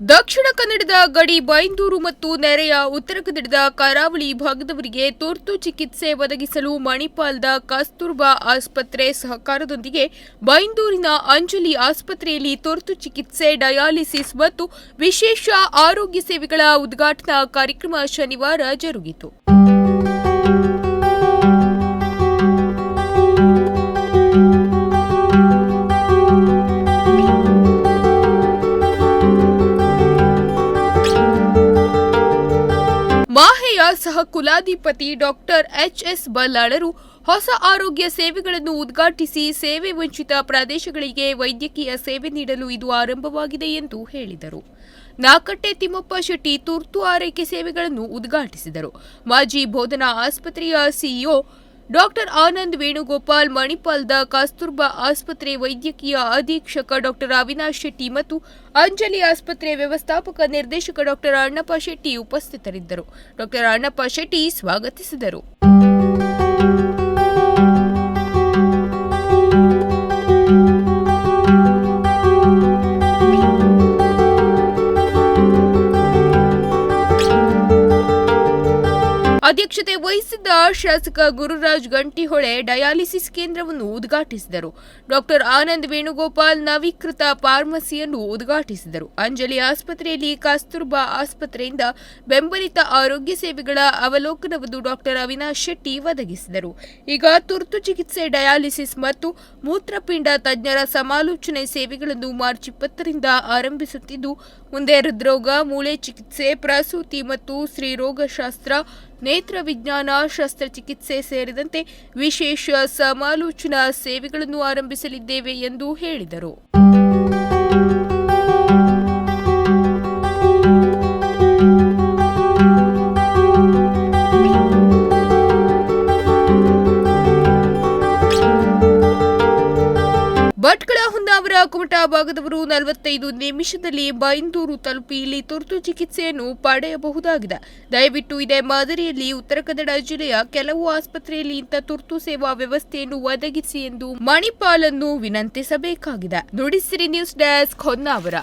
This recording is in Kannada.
ದಕ್ಷಿಣ ಕನ್ನಡದ ಗಡಿ ಬೈಂದೂರು ಮತ್ತು ನೆರೆಯ ಉತ್ತರ ಕನ್ನಡದ ಕರಾವಳಿ ಭಾಗದವರಿಗೆ ತುರ್ತು ಚಿಕಿತ್ಸೆ ಒದಗಿಸಲು ಮಣಿಪಾಲ್ದ ಕಸ್ತೂರ್ಬಾ ಆಸ್ಪತ್ರೆ ಸಹಕಾರದೊಂದಿಗೆ ಬೈಂದೂರಿನ ಅಂಜಲಿ ಆಸ್ಪತ್ರೆಯಲ್ಲಿ ತುರ್ತು ಚಿಕಿತ್ಸೆ, ಡಯಾಲಿಸಿಸ್ ಮತ್ತು ವಿಶೇಷ ಆರೋಗ್ಯ ಸೇವೆಗಳ ಉದ್ಘಾಟನಾ ಕಾರ್ಯಕ್ರಮ ಶನಿವಾರ ಜರುಗಿತು. ಮಾಹೆಯ ಸಹ ಕುಲಾಧಿಪತಿ ಡಾಕ್ಟರ್ ಎಚ್ ಎಸ್ ಬಲ್ಲಾಳರು ಹೊಸ ಆರೋಗ್ಯ ಸೇವೆಗಳನ್ನು ಉದ್ಘಾಟಿಸಿ ಸೇವೆ ವಂಚಿತ ಪ್ರದೇಶಗಳಿಗೆ ವೈದ್ಯಕೀಯ ಸೇವೆ ನೀಡಲು ಇದು ಆರಂಭವಾಗಿದೆ ಎಂದು ಹೇಳಿದರು. ನಾಕಟ್ಟೆ ತಿಮ್ಮಪ್ಪ ಶೆಟ್ಟಿ ತುರ್ತು ಆರೈಕೆ ಸೇವೆಗಳನ್ನು ಉದ್ಘಾಟಿಸಿದರು. ಮಾಜಿ ಬೋಧನಾ ಆಸ್ಪತ್ರೆಯ ಸಿಇಒ ಡಾಕ್ಟರ್ ಆನಂದ್ ವೇಣುಗೋಪಾಲ್, ಮಣಿಪಾಲ್ದ ಕಸ್ತೂರ್ಬಾ ಆಸ್ಪತ್ರೆ ವೈದ್ಯಕೀಯ ಅಧೀಕ್ಷಕ ಡಾಕ್ಟರ್ ಅವಿನಾಶ್ ಶೆಟ್ಟಿ ಮತ್ತು ಅಂಜಲಿ ಆಸ್ಪತ್ರೆ ವ್ಯವಸ್ಥಾಪಕ ನಿರ್ದೇಶಕ ಡಾಕ್ಟರ್ ಅಣ್ಣಪ್ಪ ಶೆಟ್ಟಿ ಉಪಸ್ಥಿತರಿದ್ದರು. ಡಾಕ್ಟರ್ ಅಣ್ಣಪ್ಪ ಶೆಟ್ಟಿ ಸ್ವಾಗತಿಸಿದರು. ಅಧ್ಯಕ್ಷತೆ ವಹಿಸಿದ್ದ ಶಾಸಕ ಗುರುರಾಜ್ ಗಂಟಿಹೊಳೆ ಡಯಾಲಿಸಿಸ್ ಕೇಂದ್ರವನ್ನು ಉದ್ಘಾಟಿಸಿದರು. ಡಾಕ್ಟರ್ ಆನಂದ್ ವೇಣುಗೋಪಾಲ್ ನವೀಕೃತ ಫಾರ್ಮಸಿಯನ್ನು ಉದ್ಘಾಟಿಸಿದರು. ಅಂಜಲಿ ಆಸ್ಪತ್ರೆಯಲ್ಲಿ ಕಸ್ತೂರ್ಬಾ ಆಸ್ಪತ್ರೆಯಿಂದ ಬೆಂಬಲಿತ ಆರೋಗ್ಯ ಸೇವೆಗಳ ಅವಲೋಕನವನ್ನು ಡಾಕ್ಟರ್ ಅವಿನಾಶ್ ಶೆಟ್ಟಿ ಒದಗಿಸಿದರು. ಈಗ ತುರ್ತು ಚಿಕಿತ್ಸೆ, ಡಯಾಲಿಸಿಸ್ ಮತ್ತು ಮೂತ್ರಪಿಂಡ ತಜ್ಞರ ಸಮಾಲೋಚನೆ ಸೇವೆಗಳನ್ನು ಮಾರ್ಚ್ ಇಪ್ಪತ್ತರಿಂದ ಆರಂಭಿಸುತ್ತಿದ್ದು, ಮುಂದೆ ಹೃದ್ರೋಗ, ಮೂಳೆ ಚಿಕಿತ್ಸೆ, ಪ್ರಸೂತಿ ಮತ್ತು ಸ್ತ್ರೀರೋಗಶಾಸ್ತ್ರ ನೇತ್ರ ವಿಜ್ಞಾನ ಶಸ್ತ್ರಚಿಕಿತ್ಸೆ ಸೇರಿದಂತೆ ವಿಶೇಷ ಸಮಾಲೋಚನಾ ಸೇವೆಗಳನ್ನು ಆರಂಭಿಸಲಿದ್ದೇವೆ ಎಂದು ಹೇಳಿದರು. ಭಟ್ಕಳ ಹೊನ್ನಾವರ ಕುಮಟಾ ಭಾಗದವರು ನಲವತ್ತೈದು ನಿಮಿಷದಲ್ಲಿ ಬೈಂದೂರು ತಲುಪಿ ಇಲ್ಲಿ ತುರ್ತು ಚಿಕಿತ್ಸೆಯನ್ನು ಪಡೆಯಬಹುದಾಗಿದೆ. ದಯವಿಟ್ಟು ಇದೇ ಮಾದರಿಯಲ್ಲಿ ಉತ್ತರ ಕನ್ನಡ ಜಿಲ್ಲೆಯ ಕೆಲವು ಆಸ್ಪತ್ರೆಯಲ್ಲಿ ಇಂಥ ತುರ್ತು ಸೇವಾ ವ್ಯವಸ್ಥೆಯನ್ನು ಒದಗಿಸಿ ಎಂದು ಮಣಿಪಾಲನ್ನು ವಿನಂತಿಸಬೇಕಾಗಿದೆ. Nudisiri news desk Honnavar.